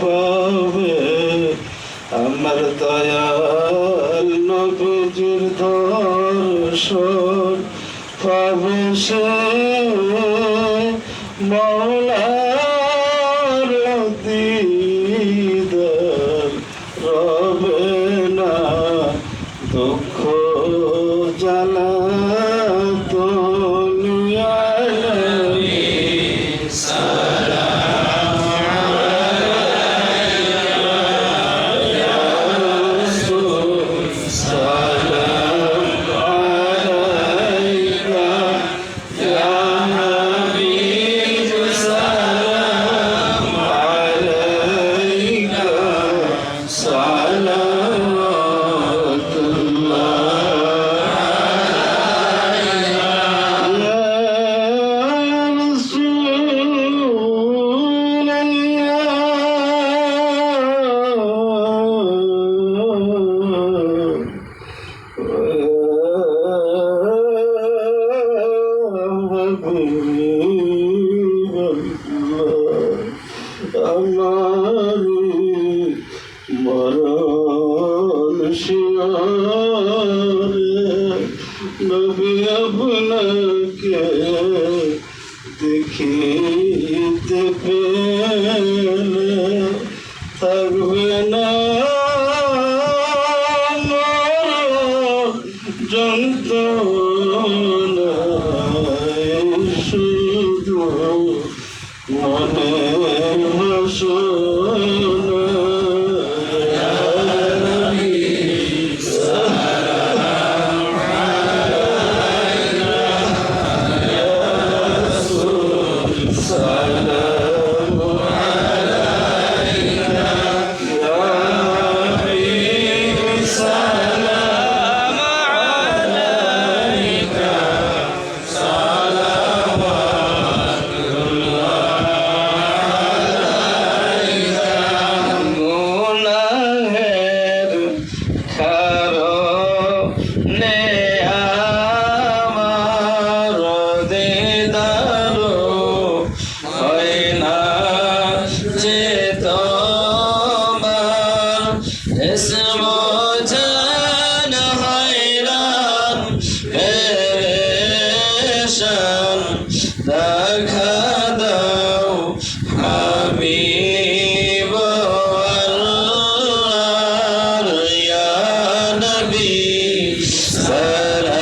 পাবে। আমার দয়াল নবীজির দর্শন পাবে সে শিওরে নবী আপনাকে দেখিতে পেয়ে দেখা দাও আমি নবী সারা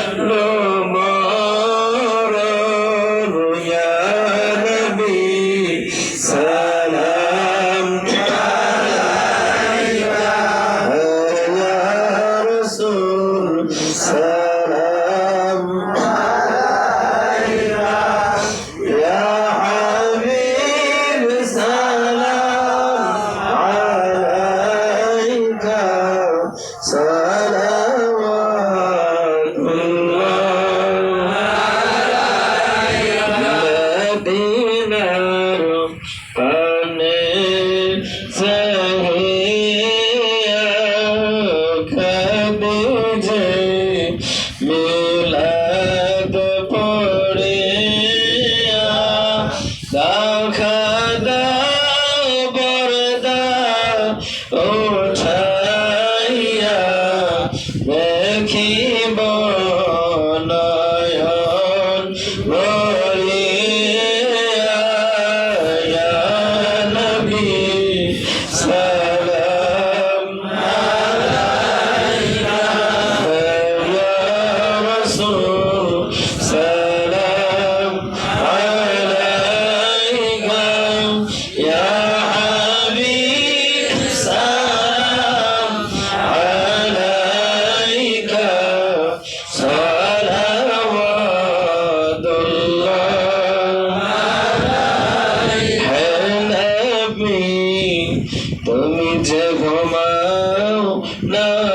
Oh.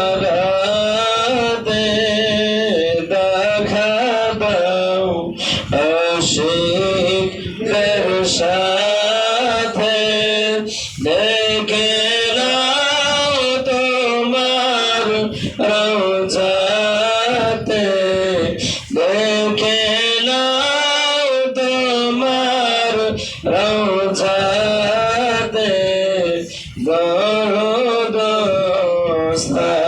জগতে দেখা দাও অশিকের সাথে দেখে নাও তোমার রোজাতে। দেখে নাও তোমার রোজাতে। গরো দোস্তা